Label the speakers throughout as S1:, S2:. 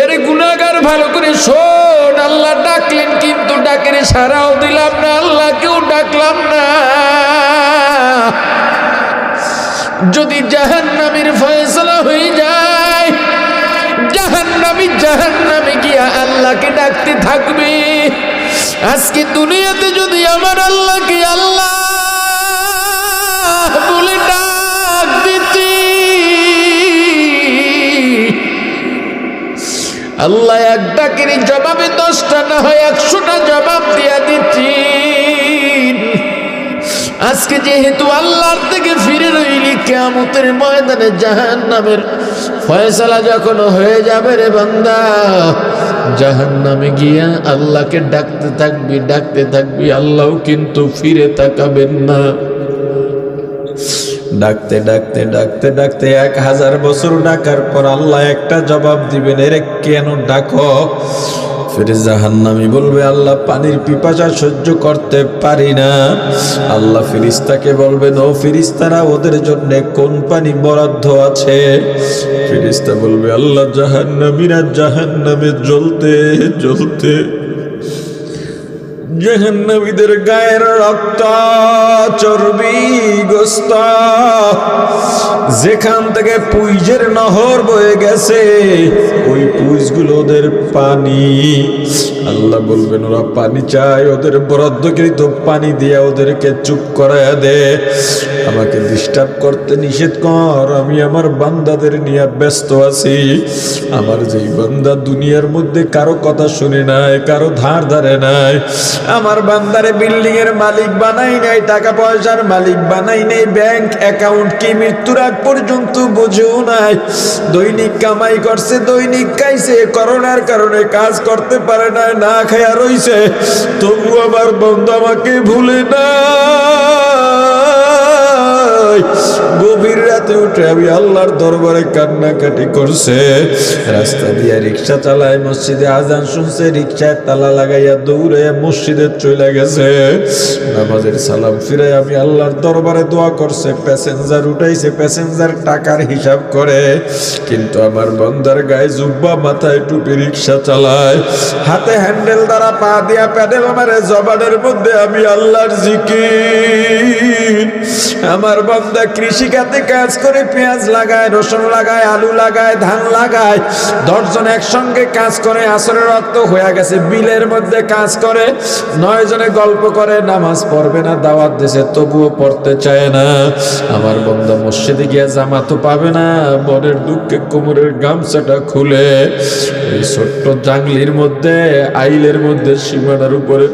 S1: এর গুণাগার ভালো করে শোন, আল্লাহ ডাকলেন কিন্তু ডাকের সারাও দিলাম না, আল্লাহকেও ডাকলাম না। যদি জাহান্নামের ফয়সলা হয়ে যায়, জাহান্নামি জাহান্নামে গিয়া আল্লাহকে ডাকতে থাকবে। আজকে দুনিয়াতে যদি আমার আল্লাহকে আল্লাহ আল্লাহ এক ডাকের জবাবে দশটা, না হয় একশোটা জবাব দিয়া দিচ্ছি আজকে যেহেতু আল্লাহর থেকে ফিরে রইলি কেমতের ময়দানে জাহান নামের ফয়সালা যখন হয়ে যাবে রে বান্দা জাহান নামে গিয়া আল্লাহকে ডাকতে থাকবি ডাকতে থাকবি আল্লাহ কিন্তু ফিরে তাকাবেন না। ডাকতে ডাকতে ডাকতে ডাকতে এক হাজার বছর ডাকার পর আল্লাহ একটা জবাব দিবেন, এর কেন ডাকো? ফিরে জাহান্নামি বলবে, আল্লাহ পানির পিপাসা সহ্য করতে পারি না। আল্লাহ ফিরিস্তাকে বলবেন ও ফিরিস্তারা ওদের জন্য কোন পানি বরাদ্দ আছে? ফিরিস্তা বলবে, আল্লাহ জাহান্নামীরা জাহান্নামে জ্বলতে জ্বলতে জাহান্নামীদের গায়ের রক্ত চর্বি গোস্ত। যেখান থেকে পুইজের নহর বয়ে গেছে, ওই পুইজগুলো ওদের পানি। আল্লাহ বলবেন, ওরা পানি চায়, ওদের বরাদ্দকৃত পানি দিয়ে ওদেরকে চুপ করায় দে। আমাকে ডিস্টার্ব করতে নিষেধ কর, আমি আমার বান্দাদের নিয়ে ব্যস্ত আছি। আমার যেই বান্দা দুনিয়ার মধ্যে কারও কথা শুনে নাই, কারও ধার ধারে নাই, আমার বান্দারে বিল্ডিং এর মালিক বানাই নাই, টাকা পয়সার মালিক বানাই নাই, ব্যাংক অ্যাকাউন্ট কি মৃত্যুর আগ পর্যন্ত বোঝেও নাই। দৈনিক কামাই করছে, দৈনিক খাইছে, করোনার কারণে কাজ করতে পারে না না খায়া রইছে তবু আমার বন্ধু আমাকে ভুলে না। গভীর রাতে উঠে আমি আল্লাহর দরবারে কান্নাকাটি করছে। রাস্তা দিয়ে রিক্সা চালায়, মসজিদে আজান শুনছে, রিক্সায় তালা লাগাইয়া দৌড়ে মসজিদে চলে গেছে। নামাজের সালাম ফিরে আমি আল্লাহর দরবারে দোয়া করছে, প্যাসেঞ্জার উঠাইছে, প্যাসেঞ্জার টাকার হিসাব করে। কিন্তু আমার বন্দার গায়ে জুব্বা মাথায় টুপি রিক্সা চালায়। হাতে হ্যান্ডেল দ্বারা পা দিয়া প্যাডেল মারে, জবানের মধ্যে আমি আল্লাহর জিকির। আমার বন্দা কৃষি খাতে কাজ করে পেঁয়াজ লাগায়, রসুন লাগায়, আলু লাগায়, ধান লাগায়, দশজন একসঙ্গে কাজ করে, আসরের রক্ত হয়ে গেছে, বিলের মধ্যে কাজ করে নয় জনে গল্প করে, নামাজ পড়বে না, দাওয়াত দেশে তবুও পড়তে চায় না। আমার বন্দা মসজিদে গিয়ে জামাতো পাবে না বনের দুঃখে কোমরের গামছাটা খুলে ছোট্ট জাংলির মধ্যে, আইলের মধ্যে সীমানার উপরে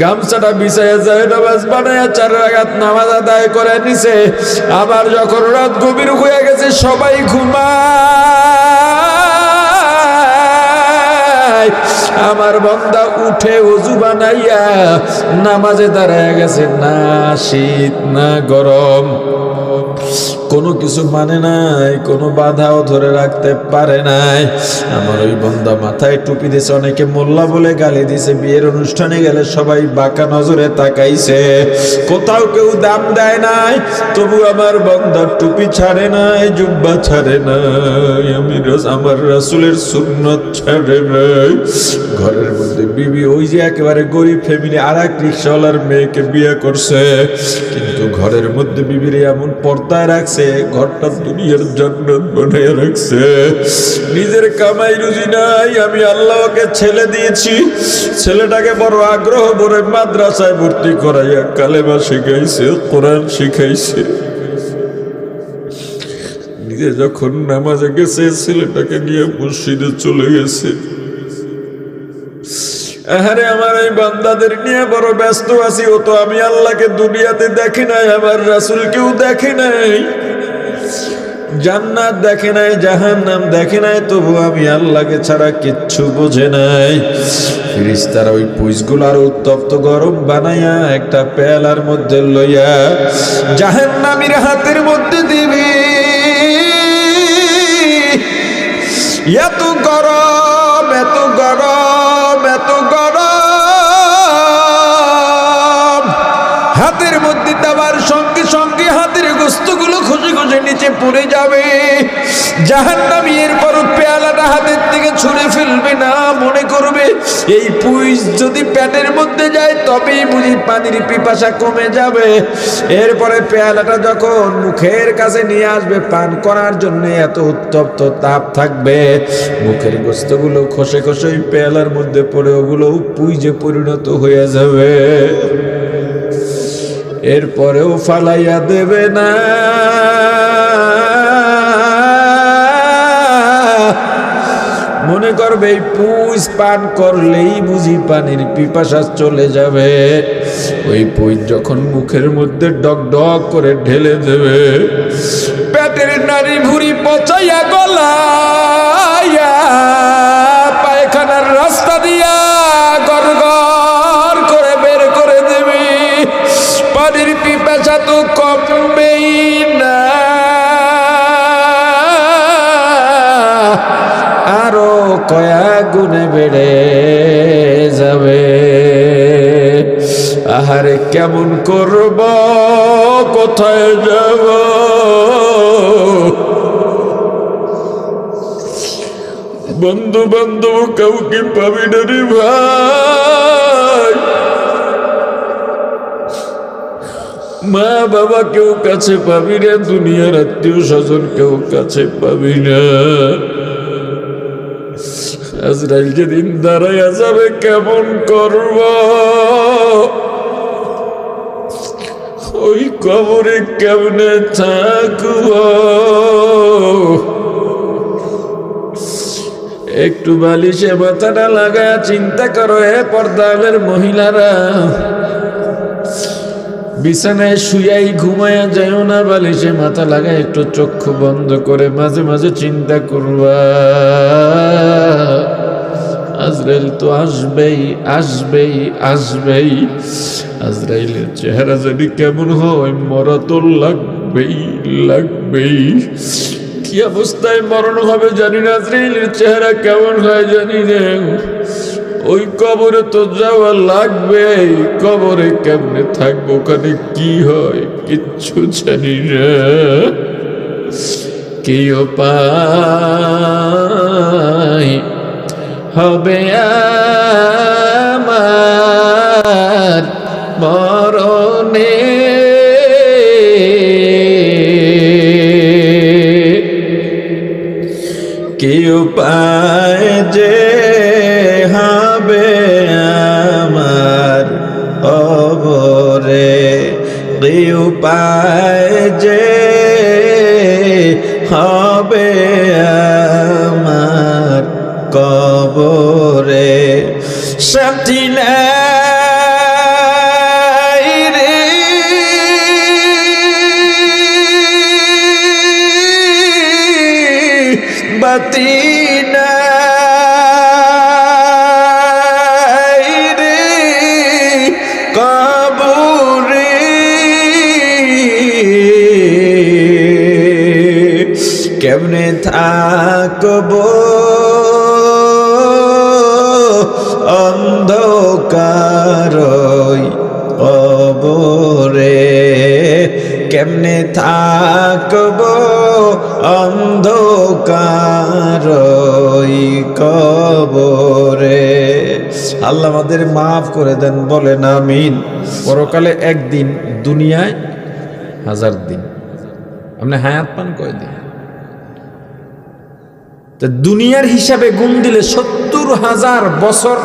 S1: গামছাটা বিছাইয়া যায়, নামাজ বানায় চার রাগাত নামাজ আদায় করে নিছে। আবার যখন রাত গভীর হয়ে গেছে, সবাই ঘুমায়। আমার বন্দা উঠে অজু বানাইয়া নামাজে দাঁড়ায় গেছে, না শীত, না গরম। কোনো কিছু মানে নাই, কোনো বাধাও ধরে রাখতে পারে নাই। আমার ওই বন্দা মাথায় টুপি দিছে অনেকে মোল্লা বলে গালি দিছে বিয়ের অনুষ্ঠানে গেলে সবাই বাঁকা নজরে তাকাইছে। কোথাও কেউ দাম দেয় নাই, তবু আমার বন্দা টুপি ছাড়ে নাই, জুব্বা ছাড়ে নাই। আমি আমার রাসুলের সুন্নত ছাড়ে নাই। ঘরের মধ্যে বিবি, ওই যে একেবারে গরিব ফ্যামিলি আর এক রিক্সাওয়ালার মেয়েকে বিয়ে করছে। কিন্তু ঘরের মধ্যে বিবির এমন পর্দায় রাখছে ঘরটা দুনিয়ার জান্নাত বানায় রাখছে। নিজের কামাই রুজি নাই, আমি আল্লাহকে ছেলে দিয়েছি। ছেলেটাকে বড় আগ্রহ ভরে মাদ্রাসায় ভর্তি করাইয়া কালেমা শিখাইছে, কোরআন শিখাইছে। নিজে যখন নামাজে গেছে, ছেলেটাকে নিয়ে মসজিদে চলে গেছে। আরে আমার এই বান্দাদের নিয়ে বড় ব্যস্ত আছি ও তো আমি আল্লাহকে দুনিয়াতে দেখি নাই, আমার রাসুলকেও দেখি নাই। জান্নাত দেখে নাই, জাহান্নাম দেখে নাই, তবু আমি আল্লাহকে ছাড়া কিচ্ছু বোঝে নাই। ফিরিস্তারা ওই পুইসগুলো আর উত্তপ্ত গরম বানাইয়া একটা পেয়ালার মধ্যে লইয়া জাহান্নামীর হাতের মধ্যে দিবি। এত গরম এত গরম এত গরম। হাতের মধ্যে দেওয়ার সঙ্গে সঙ্গে হাতের গোস্তগুলো পড়ে যাবে। জাহান্নামি এরপর পেয়ালাটা হাতের থেকে ছুঁড়ে ফেলবে না, মনে করবে, এই পুইস যদি প্যাটের মধ্যে যায়, তবেই বুঝি পানির পিপাসা কমে যাবে। এরপরে পেয়ালাটা যখন মুখের কাছে নিয়ে আসবে, পান করার জন্য এত উত্তপ্ত তাপ থাকবে। মুখের গোস্তগুলো খসে খসে পেয়ালার মধ্যে পড়ে, ওগুলো পুইজে পরিণত হয়ে যাবে। এরপরেও ফালাইয়া দেবে না। মনে করবে, এই পুষ পান করলেই বুঝি পানির পিপাসা চলে যাবে। ওই পুষ যখন মুখের মধ্যে ডক ডক করে ঢেলে দেবে, পেটের নারী ভুড়ি পচাইয়া গলাইয়া পায়খানার রাস্তা দিয়া গড় করে বের করে দেবে। পানির পিপাসা তো কমবেই না। কয়া গুণে বেড়ে যাবে। আহারে কেমন করব, কোথায় যাব? বন্ধু বান্ধব কাউকে পাবি না ভাই। মা বাবা কেউ কাছে পাবি না, দুনিয়ার আত্মীয় স্বজন কেউ কাছে পাবি না। আজরাইল যেদিন দাঁড়াইয়া যাবে কেমন করব? ওই কবরে কেমনে থাকব? একটু বালিশে মাথাটা লাগা চিন্তা করো এ পর্দালের মহিলারা। বিছানায় শুয়াই ঘুমায়া যাইও না, বালিশে মাথা লাগা একটু চক্ষু বন্ধ করে মাঝে মাঝে চিন্তা করবা। আজরাইল তো আসবেই আসবেই আসবেই। আজরাইলের চেহারা যদি কেমন হয়, মরা তো লাগবেই লাগবেই। কি অবস্থায় মরণ হবে জানি না, আজরাইলের চেহারা কেমন হয় জানি না। ওই কবরে তো যাওয়া লাগবে কবরে কেমনে থাকব, ওখানে কি হয় কিচ্ছু জানি না। কি উপায় হবে আমার মরণে। কি উপায় যে হবে আমার অবরে কি উপায় যে হবে কবরে সাথী নাই রে। বাতি রে। কেমনে থাকব? থাকব অন্ধকারই কবরে। আল্লাহ আমাদের মাফ করে দেন, বলেন আমিন। পরকালে একদিন, দুনিয়ায় হাজার দিন। আপনি হায়াত পান কয়দিন? তো দুনিয়ার হিসাবে গুণ দিলে সত্তর হাজার বছর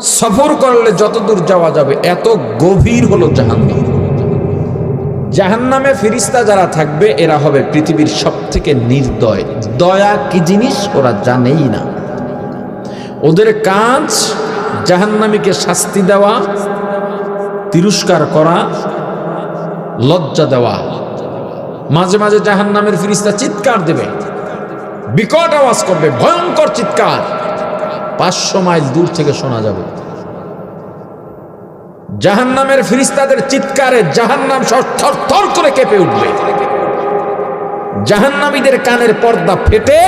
S1: সফর করলে যতদূর যাওয়া যাবে, এত গভীর হলো জাহান্নাম। জাহান্নামে ফিরিস্তা যারা থাকবে, এরা হবে পৃথিবীর সব থেকে নির্দয়। দয়া কি জিনিস? ওরা জানেই না। ওদের কাজ জাহান্নামীকে শাস্তি দেওয়া, তিরস্কার করা, লজ্জা দেওয়া। মাঝে মাঝে জাহান্নামের ফিরিস্তা চিৎকার দেবে, বিকট আওয়াজ করবে, ভয়ঙ্কর চিৎকার। পাঁচশো মাইল দূর থেকে শোনা যাবে। জাহান্নামের ফিরিস্তাদের চিৎকারে জাহান্নাম থর থর করে কেঁপে উঠবে। জাহান্নামীদের কানের পর্দা ফেটে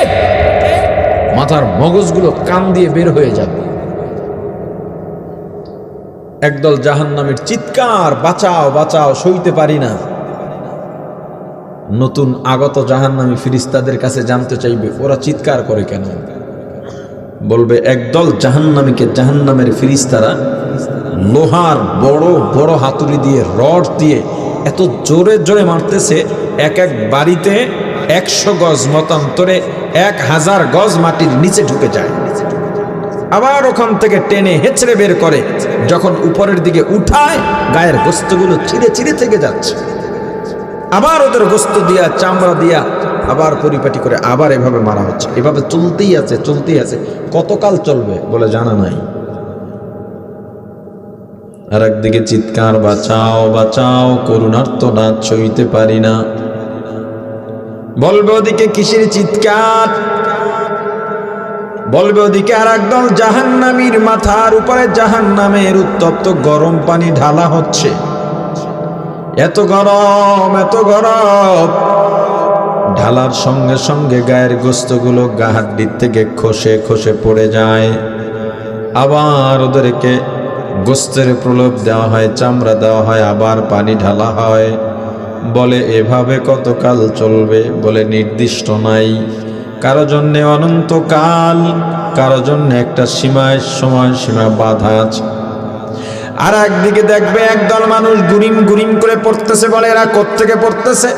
S1: মাথার মগজগুলো কান দিয়ে বের হয়ে যাবে। একদল জাহান্নামের চিৎকার, বাঁচাও বাঁচাও, সইতে পারি না। নতুন আগত জাহান্নামী ফিরিস্তাদের কাছে জানতে চাইবে, ওরা চিৎকার করে কেন? বলবে, একদল জাহান্নামীকে জাহান্নামের ফিরিস্তারা লোহার বড় বড় হাতুড়ি দিয়ে, রড দিয়ে এত জোরে জোরে মারতেছে, এক এক বাড়িতে একশো গজ মতান্তরে এক হাজার গজ মাটির নিচে ঢুকে যায়। আবার ওখান থেকে টেনে হেঁচড়ে বের করে, যখন উপরের দিকে উঠায়, গায়ের গোস্তগুলো চিরে চিরে থেকে যাচ্ছে। আবার ওদের গোস্ত দিয়া, চামড়া দিয়া আবার পরিপাটি করে আবার এভাবে মারা হচ্ছে। এভাবে চলতেই আছে চলতেই আছে। কতকাল চলবে বলে জানা নাই। আর একদিকে চিৎকার, বাঁচাও বাঁচাও করুণার্ত নাচ সইতে পারি না। বলবে ওদিকে কিসের চিৎকার? বলবে ওদিকে আর একদল জাহান্নামীর মাথার উপরে জাহান্নামের উত্তপ্ত গরম পানি ঢালা হচ্ছে। এত গরম এত গরম। ঢালার সঙ্গে সঙ্গে গায়ের গোস্তগুলো গা হাড্ডির থেকে খসে খসে পড়ে যায়। আবার ওদেরকে গোস্তের প্রলোভ দেওয়া হয়, চামড়া দেওয়া হয়, আবার পানি ঢালা হয়। বলে, এভাবে কতকাল চলবে? বলে, নির্দিষ্ট নাই। কারও জন্যে অনন্তকাল, কারও জন্য একটা সীমায় সময় সীমা বাধা আছে। আর একদিকে দেখবে, একদল মানুষ গুরিম গুরিম করে পড়তেছে, বলে, এরা কোত্থেকে পড়তেছে?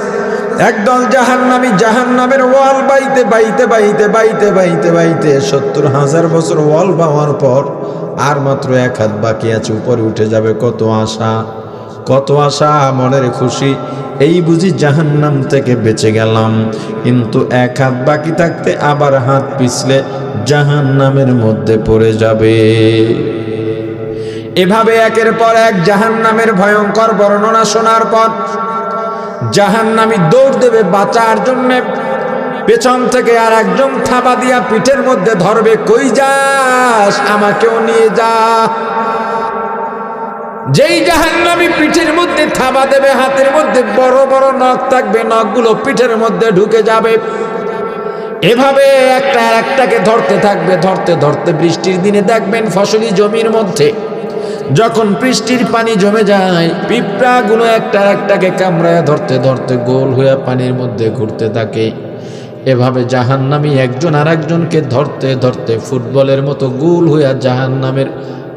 S1: একদল জাহান্নামী জাহান্নামের ওয়াল বাইতে বাইতে বাইতে বাইতে বাইতে বাইতে সত্তর হাজার বছর ওয়াল পাওয়ার পর আর মাত্র এক হাত বাকি আছে, উপরে উঠে যাবে কত আশা কত আশা, মনের খুশি। এই বুঝি জাহান্নাম থেকে বেঁচে গেলাম। কিন্তু এক হাত বাকি থাকতে আবার হাত পিছলে জাহান্নামের মধ্যে পড়ে যাবে। এভাবে একের পর এক জাহান্নামের ভয়ঙ্কর বর্ণনা শোনার পর জাহান্নামি দৌড় দেবে বাঁচার জন্য। পেছন থেকে আর একজন থাবা দিয়া পিঠের মধ্যে ধরবে, কই যাস? আমাকেও নিয়ে যা। যেই জাহান্নামি পিঠের মধ্যে থাবা দেবে, হাতের মধ্যে বড় বড় নখ থাকবে, নখগুলো পিঠের মধ্যে ঢুকে যাবে। এভাবে একটা আর একটাকে ধরতে থাকবে, ধরতে ধরতে বৃষ্টির দিনে দেখবেন ফসলি জমির মধ্যে। যখন বৃষ্টির পানি জমে যায়, পিঁপড়াগুলো একটা একটাকে কামড়ায় ধরতে ধরতে গোল হয়ে পানির মধ্যে ঘুরতে থাকে। এভাবে জাহান্নামী একজন আর একজনকে ধরতে ধরতে ফুটবলের মতো গোল হইয়া জাহান্নামের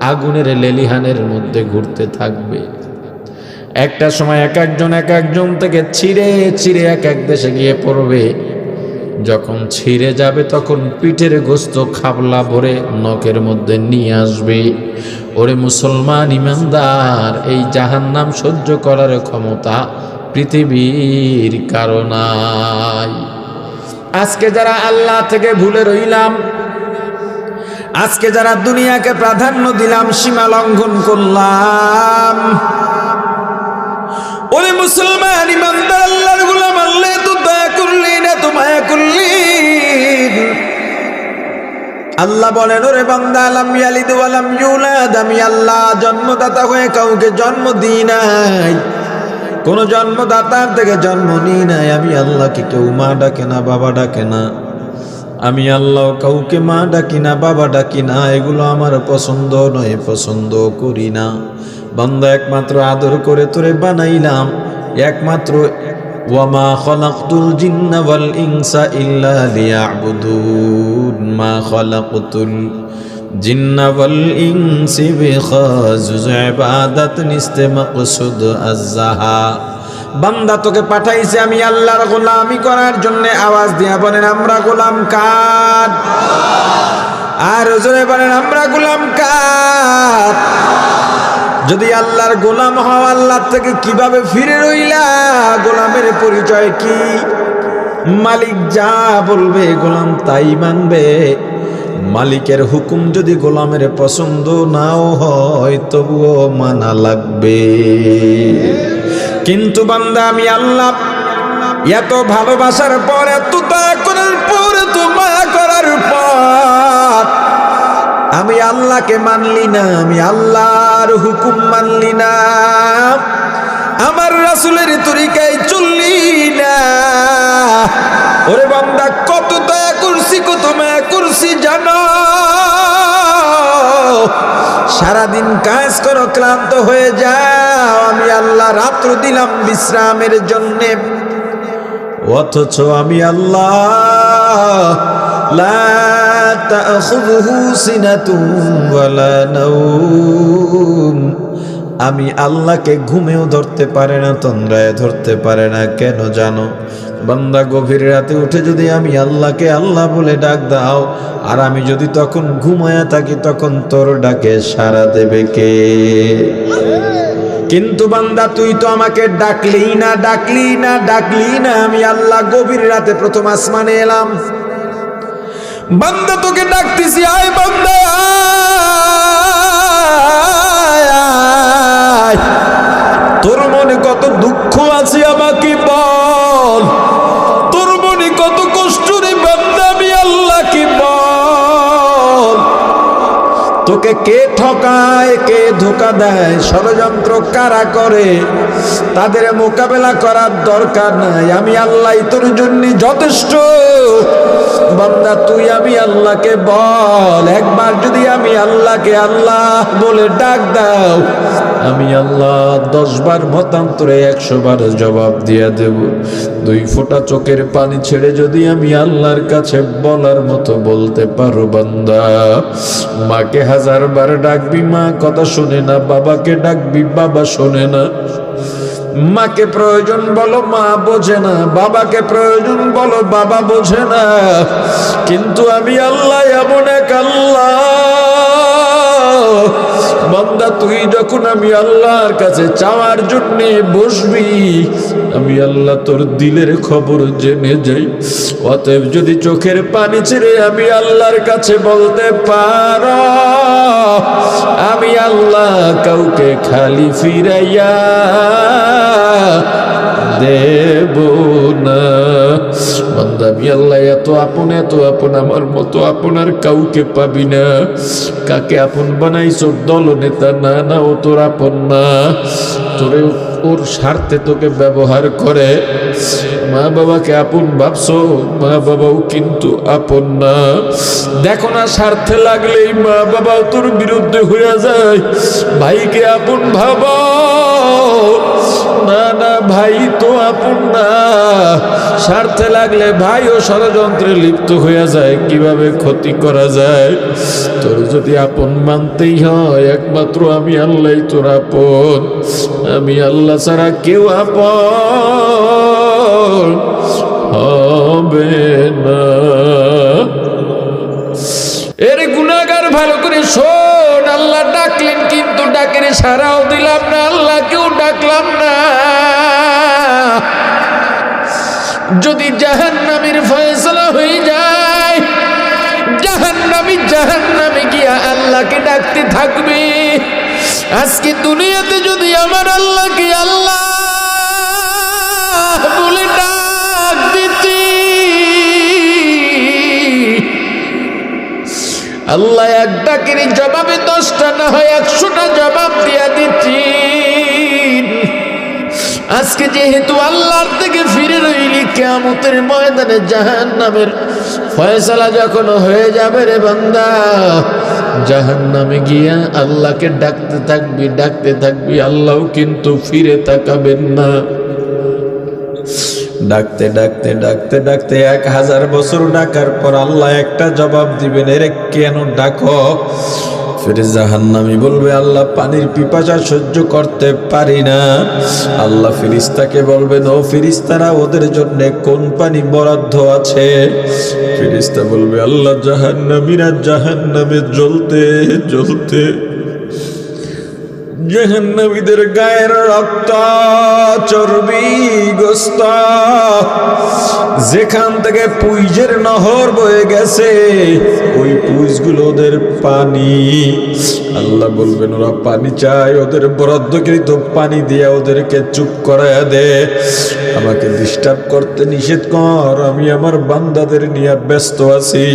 S1: আগুনের লেলিহানের মধ্যে ঘুরতে থাকবে। একটা সময় এক একজন এক একজন থেকে ছিঁড়ে ছিঁড়ে এক এক দেশে গিয়ে পড়বে। যখন ছিঁড়ে যাবে তখন পিঠের গোস্ত খাবলা ভরে নখের মধ্যে নিয়ে আসবে। ওরে মুসলমান ইমানদার, এই জাহান্নাম সহ্য করার ক্ষমতা পৃথিবীর কারণাই আজকে যারা আল্লাহ থেকে ভুলে রইলাম, আজকে যারা দুনিয়াকে প্রাধান্য দিলাম, সীমা লঙ্ঘন করলাম, ওরে মুসলমান ইমানদার, আল্লাহর আল্লাহ বলেন, ওরে বান্দা আলাম ইয়ালিদ ওয়ালাম ইউলাদ, আমি আল্লাহ জন্মদাতা হয়ে কাউকে জন্ম দিই নাই। কোন জন্মদাতার থেকে জন্ম নিই নাই। আমি আল্লাহকে কেউ মা ডাকে না, বাবা ডাকে না। আমি আল্লাহ কাউকে মা ডাকি না, বাবা ডাকি না। এগুলো আমার পছন্দ নয়, পছন্দ করি না। বান্দা, একমাত্র আদর করে তোরে বানাইলাম। একমাত্র ওয়ামা খলাকতুল জিন্না ওয়াল ইনসা ইল্লা লিয়াবুদুন মা খলাকতুল জিন্না ওয়াল ইনসি বিখাজুজ ইবাদাত নিস্তে মাকসুদ আজ্জাহা বান্দা তোকে পাঠাইছে আমি আল্লাহর গোলামি করার জন্য। আওয়াজ দিয়া বলেন, আমরা গোলাম কার? আর জোরে বলেন, আমরা গোলাম কার? যদি আল্লাহর গোলাম হও আল্লাহ থেকে কীভাবে ফিরে রইলা? গোলামের পরিচয় কি? মালিক যা বলবে, গোলাম তাই মানবে। মালিকের হুকুম যদি গোলামের পছন্দ নাও হয়, তবুও মানা লাগবে। কিন্তু বান্দা, আমি আল্লাহ, এত ভালোবাসার পর, এত দয়া করার পর মায়া করার পর আমি আল্লাহকে মানলি না, আমি আল্লাহর হুকুম মানলি না। আমার রাসুলের তরিকায় চললি না। ওরে বান্দা, কত দয়া করছি, কত মায়া করছি, জানো? সারাদিন কাজ করো, ক্লান্ত হয়ে যাও। আমি আল্লাহ রাত্র দিলাম বিশ্রামের জন্যে। অথচ আমি আল্লাহ লা তাখুযুহু সিনাতুন ওয়ালা নাওম। আমি আল্লাহকে ঘুমেও ধরতে পারে না, তন্দ্রায় ধরতে পারে না, কেন জানো? বান্দা গভীর রাতে উঠে যদি আমি আল্লাহকে আল্লাহ বলে ডাক দাও, আর আমি যদি তখন ঘুমায়া থাকি, তখন তোর ডাকে সাড়া দেবে কে? কিন্তু বান্দা, তুই তো আমাকে ডাকলি না ডাকলি না ডাকলি না। আমি আল্লাহ গভীর রাতে প্রথম আসমানে এলাম। বান্দা তোকে ডাকতেছি আয় বান্দা। তোর মনে কত দুঃখ আছে আমাকে বল তোকে কে ঠকায়, কে ধোকা দেয়, ষড়যন্ত্র কারা করে? তাদের মোকাবেলা করার দরকার নাই। আমি আল্লাহ তোর জন্য যথেষ্ট। বান্দা, তুই আমি আল্লাহকে বল। একবার যদি আমি আল্লাহকে আল্লাহ বলে ডাক দাও, আমি আল্লাহ দশ বার মতান্তরে একশো বার জবাব দিয়ে দেব। দুই ফোঁটা চোখের পানি ছেড়ে যদি আমি আল্লাহর কাছে বলার মতো বলতে পারো, বান্দা, মাকে হাজার বার ডাকবি মা, কথা শোনে না, বাবাকে ডাকবি, বাবা শোনে না। মাকে প্রয়োজন বলো, মা বোঝে না, বাবাকে প্রয়োজন বলো, বাবা বোঝে না। কিন্তু আমি আল্লাহ, এমন এক আল্লাহ। বান্দা, তুই যখন আমি আল্লাহর কাছে চাওয়ার জন্য বসবি, আমি আল্লাহ তোর দিলের খবর জেনে যাই। অতএব যদি চোখের পানি ছেড়ে আমি আল্লাহর কাছে বলতে পার, আমি আল্লাহ কাউকে খালি ফিরাইয়া দেব না। বান্দা, আমি আল্লাহ, এত আপন এত আপন, আমার মতো আপনার কাউকে পাবি না। কাকে আপন বানাইছ? দল নেতা না না, ও তোর আপন না। তোরে ওর স্বার্থে তোকে ব্যবহার করে। মা বাবাকে আপন ভাবছ? মা বাবাও কিন্তু আপন না। দেখো না, স্বার্থে লাগলেই মা বাবা তোর বিরুদ্ধে হয়ে যায়। ভাইকে আপন ভাবা। না না, ভাই, তো আপন না। স্বার্থে লাগলে ভাইও ষড়যন্ত্রে লিপ্ত হয়ে যায়, কীভাবে ক্ষতি করা যায়? তোর যদি আপন মানতেই হয়, একমাত্র আমি আল্লাহ তোর আপন। আমি আল্লাহ ছাড়া কেউ আপন হবে না। এর গুণাগার ভালো করে শোন, আল্লাহ ডাকলেন, কিন্তু ডাকের সারাও দিলাম না, আল্লাহ কেউ ডাকলাম না। যদি জাহান্নামের ফয়সলা হয়ে যায়, জাহান্নামি জাহান্নামে গিয়া আল্লাহকে ডাকতে থাকবে। আজকে দুনিয়াতে যদি আমার আল্লাহকে আল্লাহ বলে ডাক আল্লাহ এক ডাকের জবাবে দশটা না হয় একশোটা জবাব দিয়া দিচ্ছি আজকে যেহেতু আল্লাহর থেকে কেমতের ময়দানে জাহান নামের ফয়সালা যখন হয়ে যাবে রে বান্দা জাহান নামে গিয়া আল্লাহকে ডাকতে থাকবি ডাকতে থাকবি, আল্লাহও কিন্তু ফিরে তাকাবেন না। ডাকতে ডাকতে ডাকতে ডাকতে এক হাজার বছর ডাকার পর আল্লাহ একটা জবাব দিবেন, এরে কেন ডাকো? ফিরে জাহান্নামি বলবে, আল্লাহ পানির সহ্য করতে পারি না। আল্লাহ ফিরিস্তাকে ওদের বরাদ্দ আছে? বলবে, আল্লাহ জ্বলতে জ্বলতে গায়ের রক্ত চর্বি গোস্ত যেখান থেকে পুইজের নহর বয়ে গেছে ওদের পানি আল্লাহ বলবেন, ওরা পানি চায়, ওদের বরাদ্দকৃত পানি দিয়ে ওদেরকে চুপ করায় দে। আমাকে ডিস্টার্ব করতে নিষেধ কর, আমি আমার বান্দাদের নিয়ে ব্যস্ত আছি।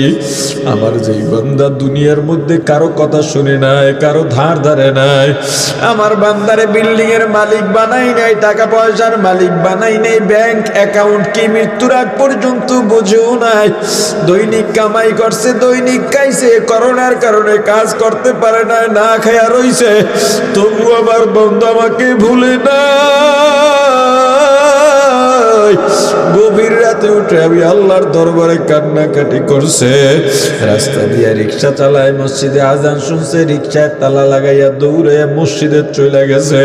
S1: আমার যেই বান্দা দুনিয়ার মধ্যে কারও কথা শুনে নাই, কারও ধার ধারে নাই, আমার বান্দারে বিল্ডিং এর মালিক বানাই নাই, টাকা পয়সার মালিক বানাই নাই, ব্যাংক অ্যাকাউন্ট কি মৃত্যুর আগ পর্যন্ত বোঝেও নাই। দৈনিক কামাই করছে, দৈনিক খাইছে, করোনার কারণে কাজ করতে পারে না না খায়া রইছে তবু আমার বন্ধু আমাকে ভুলে না গভীর রাতে উঠে আমি আল্লাহর দরবারে কান্নাকাটি করছে। রাস্তা দিয়ে রিক্সা চালায়, মসজিদে আজান শুনছে, রিক্সায় তালা লাগাইয়া দৌড়ে মসজিদে চলে গেছে।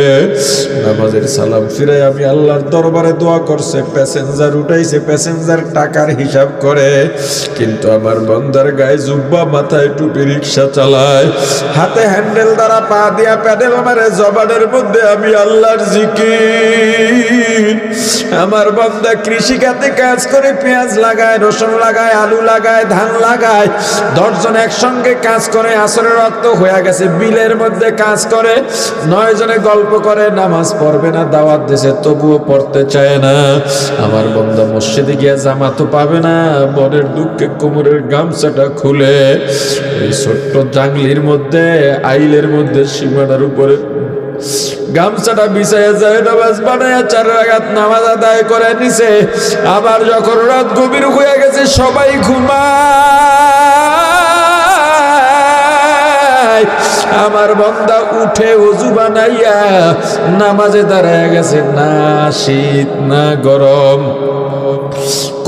S1: নামাজের সালাম ফিরে আমি আল্লাহর দরবারে দোয়া করছে, প্যাসেঞ্জার উঠাইছে, প্যাসেঞ্জার টাকার হিসাব করে। কিন্তু আমার বন্দার গায়ে জুব্বা মাথায় টুপি রিক্সা চালায়। হাতে হ্যান্ডেল দ্বারা পা দিয়া প্যাডেল মারে, জবানের মধ্যে আমি আল্লাহর জিকির। আমার বন্দা কৃষি খাতে কাজ করে পেঁয়াজ লাগায়, রসুন লাগায়, আলু লাগায়, ধান লাগায়, দশজন একসঙ্গে কাজ করে, আসরের রক্ত হয়ে গেছে, বিলের মধ্যে কাজ করে নয় জনে গল্প করে, নামাজ পড়বে না, দাওয়াত দেশে তবুও পড়তে চায় না। আমার বন্ধু মসজিদে গিয়ে জামাতো পাবে না বনের দুঃখে কোমরের গামছাটা খুলে ছোট্ট জাংলির মধ্যে, আইলের মধ্যে সীমানার উপরে গামছাটা বিছাইয়া যায় নামাজ বানায় চার রাগাত নামাজ আদায় করে নিছে। আবার যখন রাত গভীর হয়ে গেছে, সবাই ঘুমায়। আমার বন্দা উঠে অজু বানাইয়া নামাজে দাঁড়ায় গেছে, না শীত, না গরম।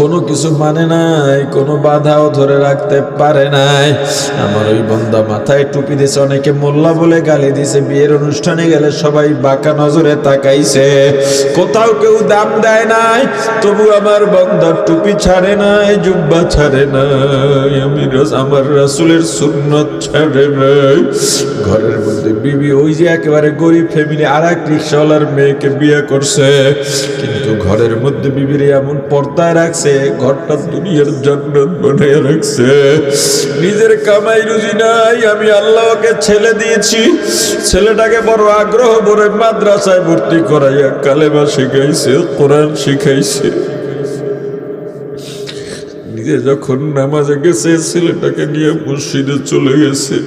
S1: কোনো কিছু মানে নাই, কোনো বাধাও ধরে রাখতে পারে নাই। আমার ওই বন্দা মাথায় টুপি দিছে অনেকে মোল্লা বলে গালি দিছে বিয়ের অনুষ্ঠানে গেলে সবাই বাঁকা নজরে তাকাইছে। কোথাও কেউ দাম দেয় নাই, তবু আমার বন্দার টুপি ছাড়ে নাই, জুব্বা ছাড়ে নাই। আমি আমার রাসুলের সুন্নত ছাড়ে নাই। ঘরের মধ্যে বিবি ওই যে একেবারে গরিব ফ্যামিলি আর এক রিক্সাওয়ালার মেয়েকে বিয়ে করছে। কিন্তু ঘরের মধ্যে বিবির এমন পর্দায় রাখছে নিজের কামাই রুজি নাই, আমি আল্লাহকে ছেলে দিয়েছি। ছেলেটাকে বড় আগ্রহ ভরে মাদ্রাসায় ভর্তি করাইয়া কালেমা শিখাইছে, কোরআন শিখাইছে। নিজে যখন নামাজে গেছে, ছেলেটাকে নিয়ে মসজিদে চলে গেছে।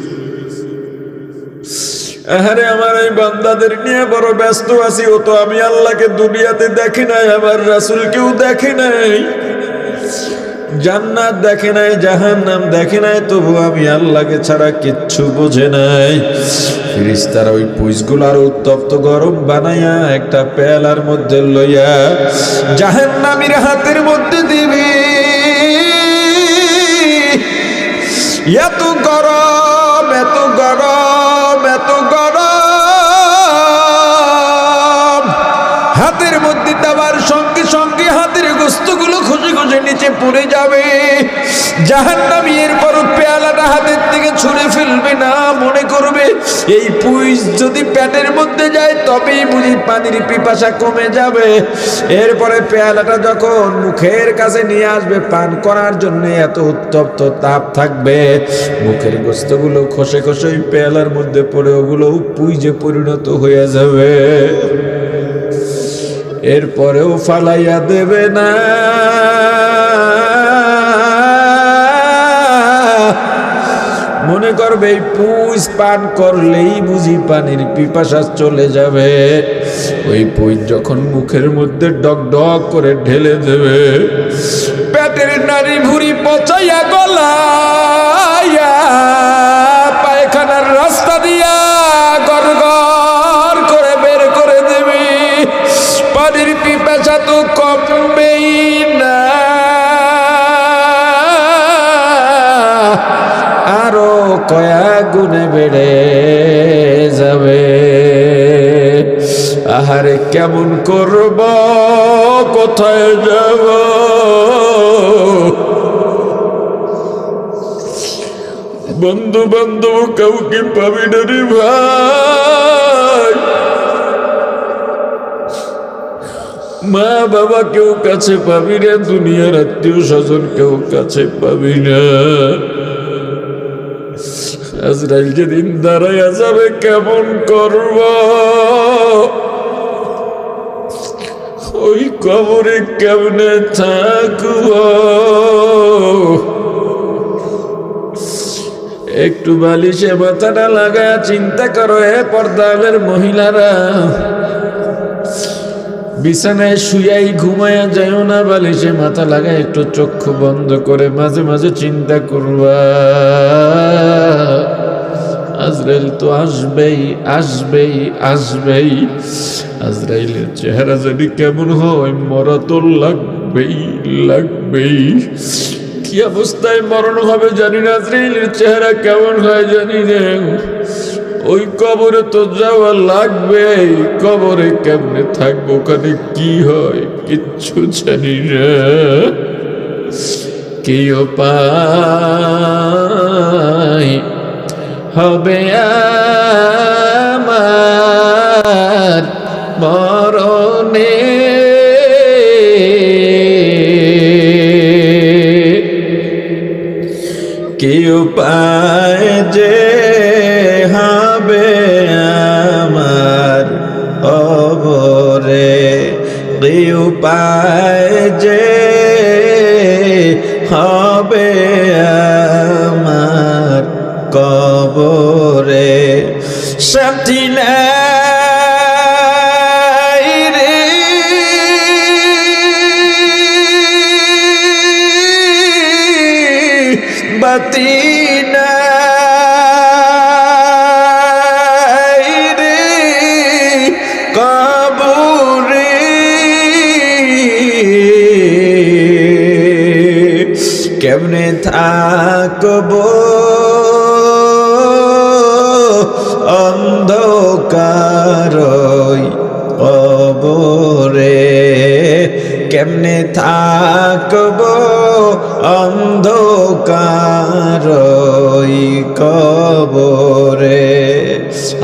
S1: আহারে আমার এই বান্দাদের নিয়ে বড় ব্যস্ত আছি ও তো আমি আল্লাহকে দুনিয়াতে দেখি নাই, আমার রাসুলকেও দেখি নাই। জান্নাত দেখে নাই, জাহান্নাম দেখে নাই, তবু আমি আল্লাহকে ছাড়া কিচ্ছু বোঝে নাই। ফিরিস্তারা ওই পুইসগুলার উত্তপ্ত গরম বানাইয়া একটা পেয়ালার মধ্যে লইয়া জাহান্নামীর হাতের মধ্যে দিবি। এত গরম এত গরম। এই পুইস যদি প্যাটের মধ্যে যায়, তবেই বুঝি পানির পিপাসা কমে যাবে। এরপরে পেয়ালাটা যখন মুখের কাছে নিয়ে আসবে, পান করার জন্য এত উত্তপ্ত তাপ থাকবে। মুখের গোস্তগুলো খসে খসে পেয়ালার মধ্যে পড়ে, ওগুলো পুইজে পরিণত হয়ে যাবে। এরপরেও ফালাইয়া দেবে না। মনে করবে, এই পুষ পান করলেই বুঝি পানির পিপাসা চলে যাবে। ওই পুঁজ যখন মুখের মধ্যে ডক ডক করে ঢেলে দেবে, পেটের নারী ভুড়ি পচাইয়া গলাইয়া কয়া গুণে বেড়ে যাবে। আহারে কেমন করব, কোথায় যাব? বন্ধু বান্ধব কাউকে পাবি না রে ভাই। মা বাবা কেউ কাছে পাবি না, দুনিয়ার আত্মীয় স্বজন কেউ কাছে পাবি না। আজরাইল যেদিন দাঁড়াইয়া যাবে, কেমন করব? ওই কবরে কেমনে থাকব? একটু বালিশে মাথাটা লাগা চিন্তা করো, এ পর্দালের মহিলারা। বিছানায় শুয়াই ঘুমায়া যাইও না, বালিশে মাথা লাগা একটু চক্ষু বন্ধ করে মাঝে মাঝে চিন্তা করবা। আজরাইল তো আসবেই আসবেই আসবেই। আজরাইলের চেহারা যদি কেমন হয়, মরা তো লাগবেই লাগবেই। কি অবস্থায় মরণ হবে জানি না, আজরাইলের চেহারা কেমন হয় জানি না। ওই কবরে তো যাওয়া লাগবে কবরে কেমনে থাকব, ওখানে কি হয় কিচ্ছু জানি না। কি উপায় হবে আমার মরণে। কি উপায় যে হবে আমার অবরে কি উপায় যে হবে আমার কবরে সাথী নাই রে। বাতি কেমনে থাকব? থাকব অন্ধকারই কবরে।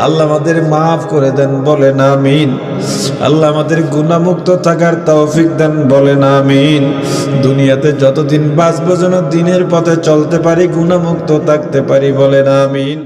S1: আল্লাহ আমাদের মাফ করে দেন, বলেন আমিন। আল্লাহ আমাদের গুণামুক্ত থাকার তৌফিক দেন, বলেন আমিন। দুনিয়াতে যতদিন বাঁচবো যেন দিনের পথে চলতে পারি, গুণামুক্ত থাকতে পারি, বলেন আমিন।